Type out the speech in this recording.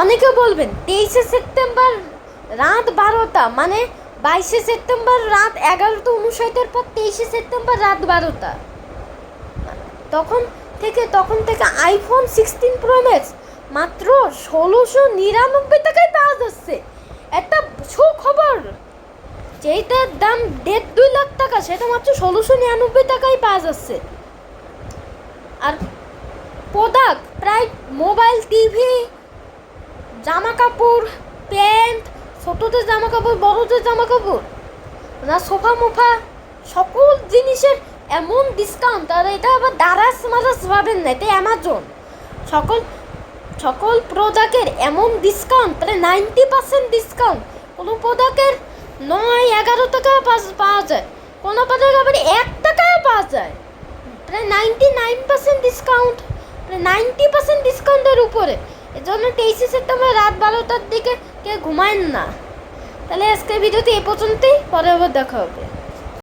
অনেকে বলবেন, তেইশে সেপ্টেম্বর রাত বারোটা মানে বাইশে সেপ্টেম্বর রাত এগারোটা উনষাটের পর তেইশে সেপ্টেম্বর রাত বারোটা। তখন থেকে তখন থেকে আইফোন সিক্সটিন প্রো ম্যাক্স মাত্র ষোলোশো নিরানব্বই টাকায় পাওয়া যাচ্ছে। একটা সুখবর যেইটার দাম দেড় দুই লাখ টাকা, সেটা মাত্র ষোলোশো নিরানব্বই টাকায় পাওয়া যাচ্ছে। আর প্রোডাক্ট, প্রায় মোবাইল, টিভি জামা কাপড় প্যান্ট, ছোটদের জামা কাপড় বড়দের জামা কাপড় না সোফা মোফা, সকল জিনিসের এমন ডিসকাউন্ট আর এটা আবার দারাস মারাস পাবেন না এটা অ্যামাজন সকল সকল প্রোডাক্টের এমন ডিসকাউন্ট প্রায় নাইনটি পার্সেন্ট ডিসকাউন্ট কোনো প্রোডাক্টের নয়, এগারো টাকা পাওয়া যায়, কোনো প্রোডাক্ট আবার এক টাকায় পাওয়া যায়। প্রায় নাইনটি নাইন পার্সেন্ট ডিসকাউন্ট প্রায় নাইনটি পার্সেন্ট ডিসকাউন্টের উপরে। টেইসি তেইশে সেপ্টেম্বর রাত বারোটার দিকে কেউ ঘুমায় না। তাহলে আজকের ভিডিওটি এ পর্যন্তই, পরে আবার দেখা হবে।